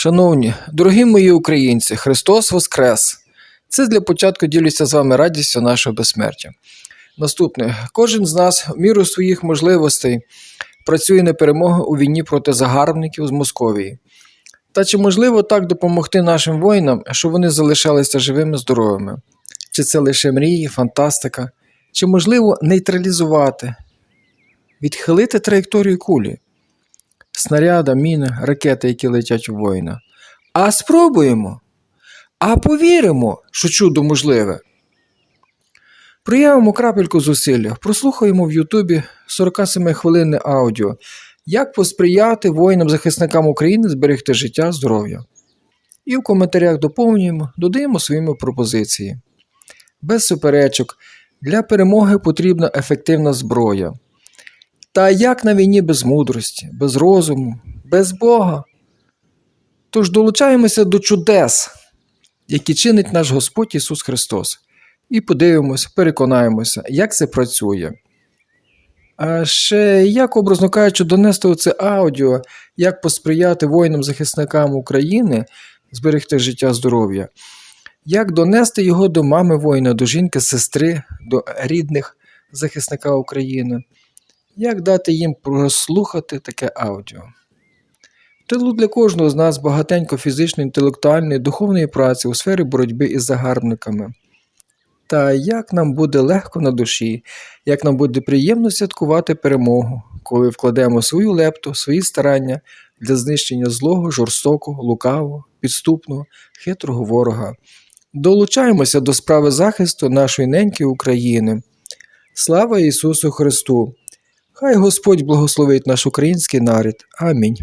Шановні, дорогі мої українці, Христос Воскрес! Це для початку ділюся з вами радістю нашого безсмертя. Наступне, кожен з нас в міру своїх можливостей працює на перемогу у війні проти загарбників з Московії. Та чи можливо так допомогти нашим воїнам, щоб вони залишалися живими, здоровими? Чи це лише мрії, фантастика? Чи можливо нейтралізувати, відхилити траєкторію кулі? Снаряда, міни, ракети, які летять у воїна. А спробуємо. А повіримо, що чудо можливе. Проявимо крапельку зусилля, прослухаємо в Ютубі 47 хвилинне аудіо, як посприяти воїнам-захисникам України зберегти життя, здоров'я. І в коментарях доповнюємо, додаємо своїми пропозиції. Без суперечок, для перемоги потрібна ефективна зброя. Та як на війні без мудрості, без розуму, без Бога? Тож долучаємося до чудес, які чинить наш Господь Ісус Христос, і подивимося, переконаємося, як це працює. А ще, як, образно кажучи, донести оце аудіо, як посприяти воїнам-захисникам України зберегти життя здоров'я, як донести його до мами воїна, до жінки, сестри, до рідних захисника України. Як дати їм прослухати таке аудіо? В тилу для кожного з нас багатенько фізичної, інтелектуальної, духовної праці у сфері боротьби із загарбниками. Та як нам буде легко на душі, як нам буде приємно святкувати перемогу, коли вкладемо свою лепту, свої старання для знищення злого, жорстокого, лукавого, підступного, хитрого ворога. Долучаємося до справи захисту нашої неньки України. Слава Ісусу Христу! Хай Господь благословить наш український народ. Амінь.